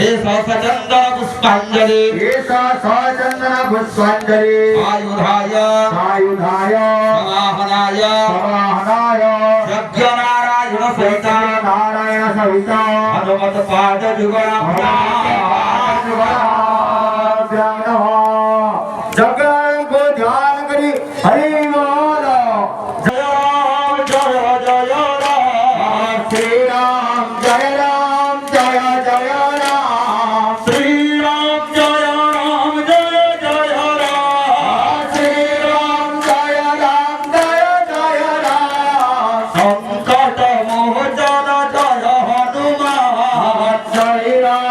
ఏషా సచందన పుష్పాంజలి ఏషా సచందన పుష్పాంజలి ఆయుధాయ ఆయుధాయ సమాహనాయ. సమాహనాయ. యజ్ఞనారాయణ సహిత నారాయణ సహిత హనుమత పాద యుగణ జగ్రాయం కో జయ జయ జయ రామ.